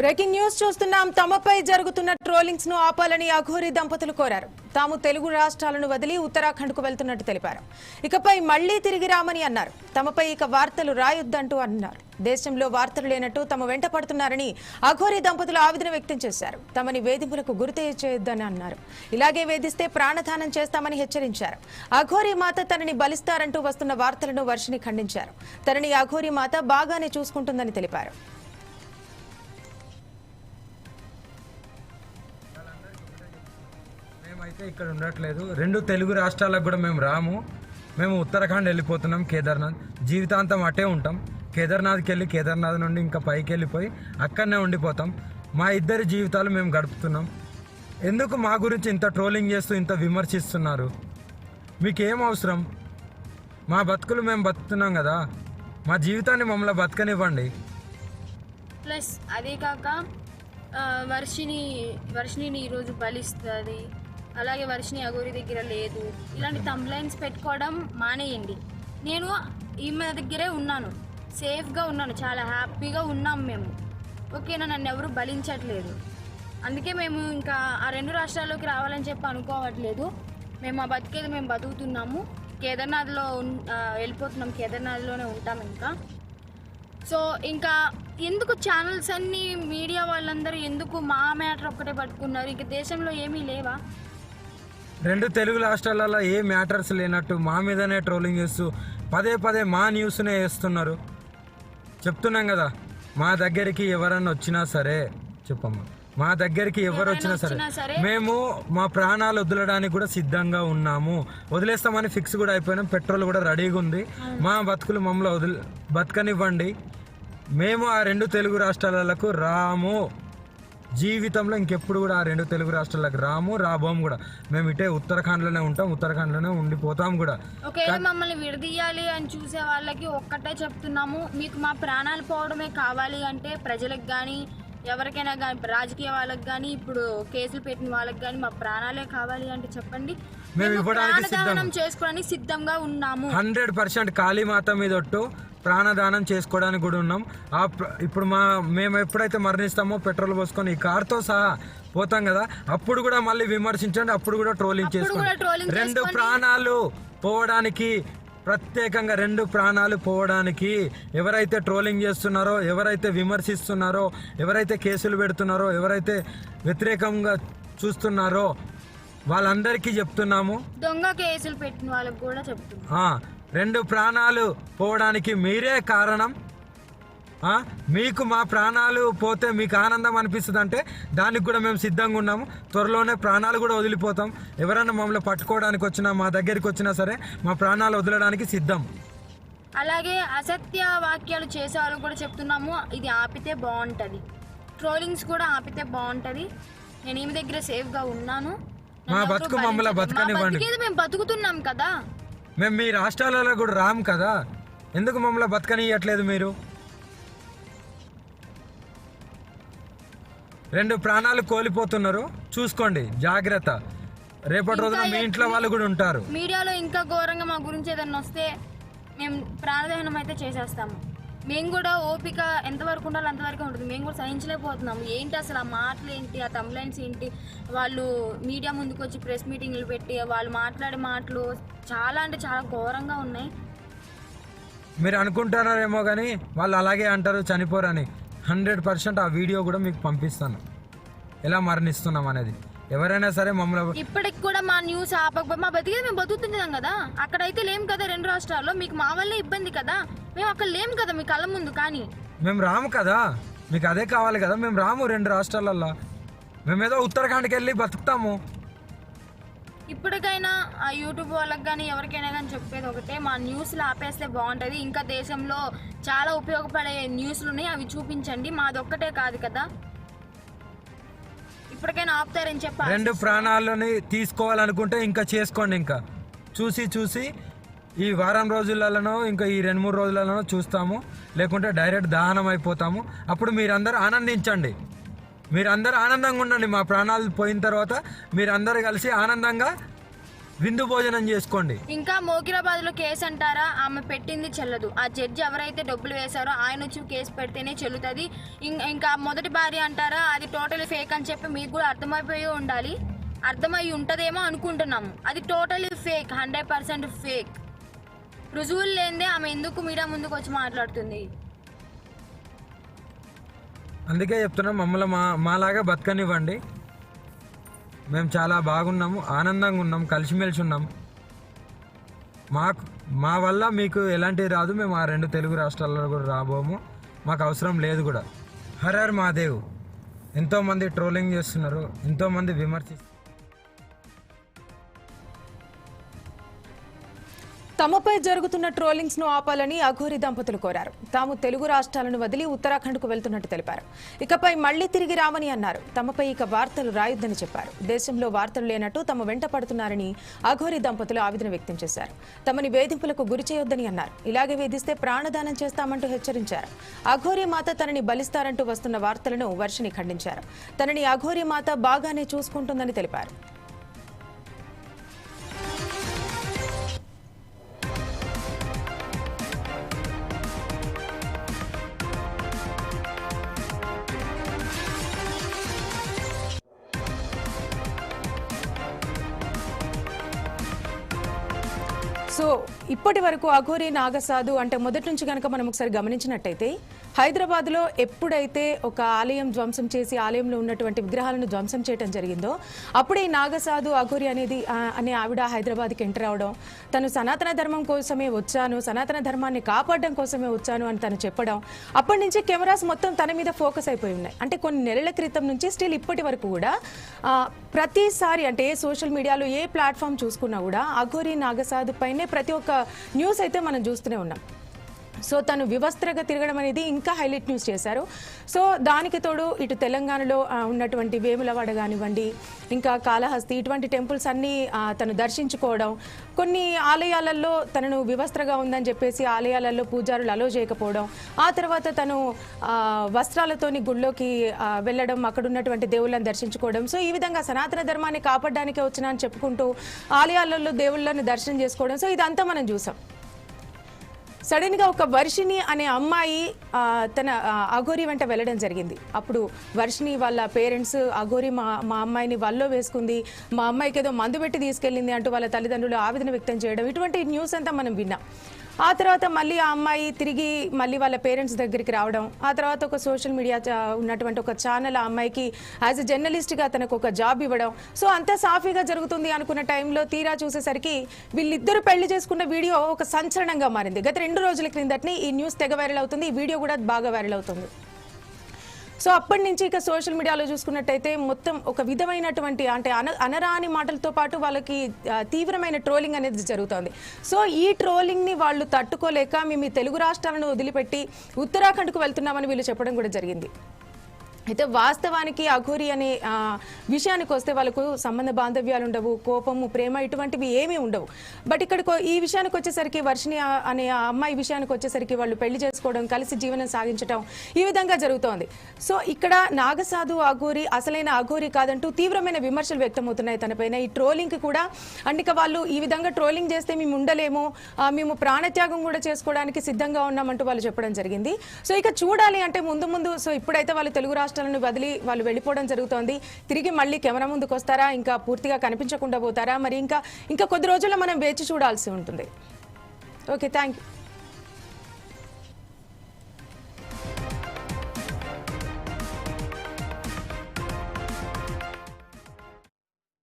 Breaking news చూస్తున్నాం. తమపై జరుగుతున్న ట్రోలింగ్స్ను ఆపాలని అఘోరి దంపతులు కోరారు. తాము తెలుగు రాష్ట్రాలను వదిలి ఉత్తరాఖండ్కు వెళ్తున్నట్టు తెలిపారు. ఇకపై మళ్ళీ తిరిగి రామని అన్నారు. తమపై ఇక వార్తలు రాయొద్దంటూ అన్నారు. దేశంలో వార్తలు లేనట్టు తమ వెంట పడుతున్నారని అఘోరి దంపతులు ఆవేదన వ్యక్తం చేశారు. తమని వేధింపులకు గురి చేయొద్దని అన్నారు. ఇలాగే వేధిస్తే ప్రాణదానం చేస్తామని హెచ్చరించారు. అఘోరి మాత తనని బలిస్తారంటూ వస్తున్న వార్తలను వర్షిని ఖండించారు. తనని అఘోరి మాత బాగానే చూసుకుంటుందని తెలిపారు. అయితే ఇక్కడ ఉండట్లేదు. రెండు తెలుగు రాష్ట్రాలకు కూడా మేము రాము. మేము ఉత్తరాఖండ్ వెళ్ళిపోతున్నాం కేదార్నాథ్. జీవితాంతం అటే ఉంటాం. కేదార్నాథ్కి వెళ్ళి కేదార్నాథ్ నుండి ఇంకా పైకి వెళ్ళిపోయి అక్కడనే ఉండిపోతాం. మా ఇద్దరి జీవితాలు మేము గడుపుతున్నాం. ఎందుకు మా గురించి ఇంత ట్రోలింగ్ చేస్తూ ఇంత విమర్శిస్తున్నారు? మీకేం అవసరం? మా బతుకులు మేము బతుకుతున్నాం కదా. మా జీవితాన్ని మమ్మల్ని బతకనివ్వండి. ప్లస్ అదే కాక వర్షిని వర్షిని ఈరోజు బలిస్తుంది. అలాగే వర్షిని అగోరి దగ్గర లేదు. ఇలాంటి కంప్లైంట్స్ పెట్టుకోవడం మానేయండి. నేను ఈమె దగ్గరే ఉన్నాను. సేఫ్గా ఉన్నాను. చాలా హ్యాపీగా ఉన్నాం మేము. ఓకేనా? నన్ను ఎవరు బలించట్లేదు. అందుకే మేము ఇంకా ఆ రెండు రాష్ట్రాల్లోకి రావాలని చెప్పి అనుకోవట్లేదు. మేము ఆ బతికేది మేము బతుకుతున్నాము. కేదార్నాథ్లో ఉన్- వెళ్ళిపోతున్నాం. కేదార్నాథ్లోనే ఉంటాం ఇంకా. సో ఇంకా ఎందుకు ఛానల్స్ అన్నీ మీడియా వాళ్ళందరూ ఎందుకు మా మ్యాటర్ ఒక్కటే పట్టుకున్నారు? ఇంకా దేశంలో ఏమీ లేవా? రెండు తెలుగు రాష్ట్రాలలో ఏ మ్యాటర్స్ లేనట్టు మా మీదనే ట్రోలింగ్ చేస్తూ పదే పదే మా న్యూస్నే వేస్తున్నారు. చెప్తున్నాం కదా మా దగ్గరికి ఎవరన్నా వచ్చినా సరే చెప్పమ్మా మా దగ్గరికి ఎవరు వచ్చినా సరే. మేము మా ప్రాణాలు వదలడానికి కూడా సిద్ధంగా ఉన్నాము. వదిలేస్తామని ఫిక్స్ కూడా అయిపోయినాం పెట్రోల్ కూడా రెడీగా ఉంది. మా బతుకులు మమ్మల్ని వదిలి బతకనివ్వండి. మేము ఆ రెండు తెలుగు రాష్ట్రాలకు రాము. జీవితంలో ఇంకెప్పుడు కూడా ఆ రెండు తెలుగు రాష్ట్రాలకు రాము రాబోం కూడా. మేము ఇటే ఉత్తరాఖండ్లోనే ఉంటాం ఉత్తరాఖండ్లోనే ఉండిపోతాం కూడా. ఒకవేళ మమ్మల్ని విడదీయాలి అని చూసే వాళ్ళకి ఒక్కటే చెప్తున్నాము మీకు మా ప్రాణాలు పోవడమే కావాలి అంటే ప్రజలకు కానీ ఎవరికైనా కానీ రాజకీయ వాళ్ళకి కానీ ఇప్పుడు కేసులు పెట్టిన వాళ్ళకి కానీ మా ప్రాణాలే కావాలి అంటే చెప్పండి. మేము ఇవ్వడానికి చేసుకోవడానికి సిద్ధంగా ఉన్నాము. హండ్రెడ్ పర్సెంట్ కాళీమాత మీద ఒట్టు. ప్రాణదానం చేసుకోవడానికి కూడా ఉన్నాం. ఆ ఇప్పుడు మా మేము ఎప్పుడైతే మరణిస్తామో పెట్రోల్ పోసుకొని ఈ కార్తో సహా పోతాం కదా అప్పుడు కూడా మళ్ళీ విమర్శించండి అప్పుడు కూడా ట్రోలింగ్ చేసుకోండి. రెండు. ప్రాణాలు పోవడానికి ప్రత్యేకంగా రెండు ప్రాణాలు పోవడానికి ఎవరైతే ట్రోలింగ్ చేస్తున్నారో ఎవరైతే విమర్శిస్తున్నారో ఎవరైతే కేసులు పెడుతున్నారో ఎవరైతే వ్యతిరేకంగా చూస్తున్నారో వాళ్ళందరికీ చెప్తున్నాము. దొంగ కేసులు పెట్టిన వాళ్ళకి కూడా చెప్తున్నాం. రెండు ప్రాణాలు పోవడానికి మీరే కారణం. మీకు మా ప్రాణాలు పోతే మీకు ఆనందం అనిపిస్తుంది అంటే దానికి కూడా మేము సిద్ధంగా ఉన్నాము. త్వరలోనే ప్రాణాలు కూడా వదిలిపోతాం. ఎవరైనా మమ్మల్ని పట్టుకోవడానికి వచ్చినా మా దగ్గరికి వచ్చినా సరే మా ప్రాణాలు వదలడానికి సిద్ధం. అలాగే అసత్య వాక్యాలు చేసే వాళ్ళకి కూడా చెప్తున్నాము. ఇది ఆపితే బాగుంటుంది. ట్రోలింగ్స్ కూడా ఆపితే బాగుంటుంది. నేను ఈమె దగ్గర సేఫ్గా ఉన్నాను. మా బతుకు మమ్మల్ని బతకనివ్వండి. మేము బతుకుతున్నాం కదా. మేము మీ రాష్ట్రాలలో కూడా రాము కదా. ఎందుకు మమ్మల్ని బతకనియట్లేదు మీరు? రెండు ప్రాణాలు కోల్పోతున్నారు. చూసుకోండి జాగ్రత్త. రేపటి రోజున మీ ఇంట్లో వాళ్ళు కూడా ఉంటారు. మీడియాలో ఇంకా ఘోరంగా మా గురించి ఏదైనా వస్తే మేము ప్రాణదహనం అయితే చేసేస్తాము. మేము కూడా ఓపిక ఎంతవరకు ఉండాలో అంతవరకు ఉంటుంది. మేము కూడా సహించలేకపోతున్నాము. ఏంటి అసలు ఆ మాటలు ఏంటి? ఆ కంప్లైంట్స్ ఏంటి? వాళ్ళు మీడియా ముందుకు వచ్చి ప్రెస్ మీటింగ్లు పెట్టి వాళ్ళు మాట్లాడే మాటలు చాలా అంటే చాలా ఘోరంగా ఉన్నాయి. మీరు అనుకుంటున్నారేమో కానీ వాళ్ళు అలాగే అంటారు చనిపోరని. హండ్రెడ్ పర్సెంట్ ఆ వీడియో కూడా మీకు పంపిస్తాను. ఎలా మరణిస్తున్నాం అనేది. ఎవరైనా సరే మమ్మల్ని ఇప్పటికి కూడా మా న్యూస్ ఆపకపోతే మా బతికేది మేము బతుకుతున్నాం కదా. అక్కడైతే లేం కదా రెండు రాష్ట్రాల్లో మీకు మా వల్లే ఇబ్బంది కదా. మేము అక్కడ లేం కదా మీ కళ్ళ ముందు కానీ. మేము రాము కదా. మీకు అదే కావాలి కదా. మేము రాము రెండు రాష్ట్రాలల్లో. మేమేదో ఉత్తరాఖండ్కి వెళ్ళి బతుకుతాము. ఇప్పటికైనా ఆ యూట్యూబ్ వాళ్ళకి కానీ ఎవరికైనా కానీ చెప్పేది ఒకటే మా న్యూస్లు ఆపేస్తే బాగుంటుంది. ఇంకా దేశంలో చాలా ఉపయోగపడే న్యూస్లు ఉన్నాయి అవి చూపించండి. మాదొక్కటే కాదు కదా. ఇప్పటికైనా ఆపుతారని చెప్పి రెండు ప్రాణాలని తీసుకోవాలనుకుంటే ఇంకా చేసుకోండి ఇంకా. చూసి చూసి ఈ వారం రోజులలోనో ఇంకా ఈ రెండు మూడు రోజులలోనో చూస్తాము. లేకుంటే డైరెక్ట్ దహనం అయిపోతాము. అప్పుడు మీరందరూ ఆనందించండి. మీరందరూ ఆనందంగా ఉండండి. మా ప్రాణాలు పోయిన తర్వాత మీరందరూ కలిసి ఆనందంగా విందు భోజనం చేసుకోండి. ఇంకా మోకిరాబాద్లో కేసు అంటారా? ఆమె పెట్టింది చెల్లదు. ఆ జడ్జి ఎవరైతే డబ్బులు వేశారో ఆయన వచ్చి కేసు పెడితేనే చెల్లుతుంది. ఇంకా మొదటి భార్య అంటారా? అది టోటల్ ఫేక్ అని చెప్పి మీకు కూడా అర్థమైపోయి ఉండాలి. అర్థమై ఉంటదేమో అనుకుంటున్నాము. అది totally fake hundred percent fake. రుజువులు లేనిదే ఆమె ఎందుకు మీడియా ముందుకు వచ్చి మాట్లాడుతుంది? అందుకే చెప్తున్నాం మమ్మల్ని మా మాలాగా బతకనివ్వండి. మేము చాలా బాగున్నాము ఆనందంగా ఉన్నాం కలిసిమెలిసి ఉన్నాం మాకు మా వల్ల మీకు ఎలాంటివి రాదు మేము ఆ రెండు తెలుగు రాష్ట్రాల్లో కూడా రాబోము. మాకు అవసరం లేదు కూడా. హర్ హర్ మహాదేవ్. ఎంతోమంది ట్రోలింగ్ చేస్తున్నారు ఎంతోమంది విమర్శిస్తున్నారు. తమపై జరుగుతున్న ట్రోలింగ్స్ను ఆపాలని అఘోరి దంపతులు కోరారు. తాము తెలుగు రాష్ట్రాలను వదిలి ఉత్తరాఖండ్కు వెళ్తున్నట్టు తెలిపారు. ఇకపై మళ్ళీ తిరిగి రామని అన్నారు. తమపై ఇక వార్తలు రాయొద్దని చెప్పారు. దేశంలో వార్తలు లేనట్టు తమ వెంట పడుతున్నారని అఘోరి దంపతులు ఆవేదన వ్యక్తం చేశారు. తమని వేధింపులకు గురి చేయొద్దని అన్నారు. ఇలాగే వేధిస్తే ప్రాణదానం చేస్తామంటూ హెచ్చరించారు. అఘోరి మాత తనని బలిస్తారంటూ వస్తున్న వార్తలను వర్షిని ఖండించారు. తనని అఘోరి మాత బాగానే చూసుకుంటుందని తెలిపారు. సో ఇప్పటి వరకు అఘోరి నాగసాధు అంటే మొదటి నుంచి కనుక మనం ఒకసారి గమనించినట్టయితే హైదరాబాద్లో ఎప్పుడైతే ఒక ఆలయం ధ్వంసం చేసి ఆలయంలో ఉన్నటువంటి విగ్రహాలను ధ్వంసం చేయడం జరిగిందో అప్పుడే ఈ నాగసాధు అఘోరి అనేది అనే ఆవిడ హైదరాబాద్కి ఎంటర్ అవడం తను సనాతన ధర్మం కోసమే వచ్చాను సనాతన ధర్మాన్ని కాపాడడం కోసమే వచ్చాను అని తను చెప్పడం అప్పటి నుంచి కెమెరాస్ మొత్తం తన మీద ఫోకస్ అయిపోయి ఉన్నాయి. అంటే కొన్ని నెలల క్రితం నుంచి స్టిల్ ఇప్పటి వరకు కూడా ప్రతిసారి అంటే ఏ సోషల్ మీడియాలో ఏ ప్లాట్ఫామ్ చూసుకున్నా కూడా అఘోరి నాగసాధు పైన ప్రతి ఒక్క న్యూస్ అయితే మనం చూస్తూనే ఉన్నాం. సో తను వివస్త్రగా తిరగడం అనేది ఇంకా హైలైట్ న్యూస్ చేశారు. సో దానికి తోడు ఇటు తెలంగాణలో ఉన్నటువంటి వేములవాడ కానివ్వండి ఇంకా కాళహస్తి ఇటువంటి టెంపుల్స్ అన్నీ తను దర్శించుకోవడం కొన్ని ఆలయాలలో తనను వివస్త్రగా ఉందని చెప్పేసి ఆలయాలలో పూజారులు అలో చేయకపోవడం ఆ తర్వాత తను వస్త్రాలతోని గుళ్ళోకి వెళ్ళడం అక్కడ ఉన్నటువంటి దేవుళ్ళని దర్శించుకోవడం. సో ఈ విధంగా సనాతన ధర్మాన్ని కాపాడడానికే వచ్చినా అని చెప్పుకుంటూ ఆలయాలలో దేవుళ్ళని దర్శనం చేసుకోవడం. సో ఇదంతా మనం చూసాం. సడన్గా ఒక వర్షిణి అనే అమ్మాయి తన అఘోరి వెంట వెళ్ళడం జరిగింది. అప్పుడు వర్షిణి వాళ్ళ పేరెంట్స్ అఘోరి మా మా అమ్మాయిని వల్లో వేసుకుంది. మా అమ్మాయికి ఏదో మందు పెట్టి తీసుకెళ్ళింది అంటూ వాళ్ళ తల్లిదండ్రులు ఆవేదన వ్యక్తం చేయడం. ఇటువంటి న్యూస్ అంతా మనం విన్నాం. ఆ తర్వాత మళ్ళీ ఆ అమ్మాయి తిరిగి మళ్ళీ వాళ్ళ పేరెంట్స్ దగ్గరికి రావడం ఆ తర్వాత ఒక సోషల్ మీడియా ఉన్నటువంటి ఒక ఛానల్ ఆ అమ్మాయికి యాజ్ ఎ జర్నలిస్ట్గా తనకు ఒక జాబ్ ఇవ్వడం. సో అంతా సాఫీగా జరుగుతుంది అనుకున్న టైంలో తీరా చూసేసరికి వీళ్ళిద్దరు పెళ్ళి చేసుకున్న వీడియో ఒక సంచలనంగా మారింది. గత రెండు రోజుల క్రిందటని ఈ న్యూస్ తెగ వైరల్ అవుతుంది ఈ వీడియో కూడా బాగా వైరల్ అవుతుంది. సో అప్పటి నుంచి ఇక సోషల్ మీడియాలో చూసుకున్నట్టయితే మొత్తం ఒక విధమైనటువంటి అంటే అన అనరాని మాటలతో పాటు వాళ్ళకి తీవ్రమైన ట్రోలింగ్ అనేది జరుగుతోంది. సో ఈ ట్రోలింగ్ని వాళ్ళు తట్టుకోలేక మేము ఈ తెలుగు రాష్ట్రాలను వదిలిపెట్టి ఉత్తరాఖండ్కు వెళ్తున్నామని వీళ్ళు చెప్పడం కూడా జరిగింది. అయితే వాస్తవానికి అఘోరి అనే విషయానికి వస్తే వాళ్ళకు సంబంధ బాంధవ్యాలు ఉండవు కోపము ప్రేమ ఇటువంటివి ఏమీ ఉండవు. బట్ ఇక్కడ ఈ విషయానికి వచ్చేసరికి వర్షిని అనే అమ్మాయి విషయానికి వచ్చేసరికి వాళ్ళు పెళ్ళి చేసుకోవడం కలిసి జీవనం సాగించడం ఈ విధంగా జరుగుతోంది. సో ఇక్కడ నాగసాధు అఘోరి అసలైన అఘోరి కాదంటూ తీవ్రమైన విమర్శలు వ్యక్తమవుతున్నాయి తనపైన. ఈ ట్రోలింగ్ కూడా అండ్ వాళ్ళు ఈ విధంగా ట్రోలింగ్ చేస్తే మేము ఉండలేము మేము ప్రాణత్యాగం కూడా చేసుకోవడానికి సిద్ధంగా ఉన్నామంటూ వాళ్ళు చెప్పడం జరిగింది. సో ఇక చూడాలి అంటే ముందు ముందు సో ఇప్పుడైతే వాళ్ళు తెలుగు రాష్ట్రాలను వదిలి వాళ్ళు వెళ్ళిపోవడం జరుగుతోంది. తిరిగి మళ్ళీ కెమెరా ముందుకు వస్తారా? ఇంకా పూర్తిగా కనిపించకుండా పోతారా? మరి ఇంకా ఇంకా కొద్ది రోజుల్లో మనం వేచి చూడాల్సి ఉంటుంది. Okay thank you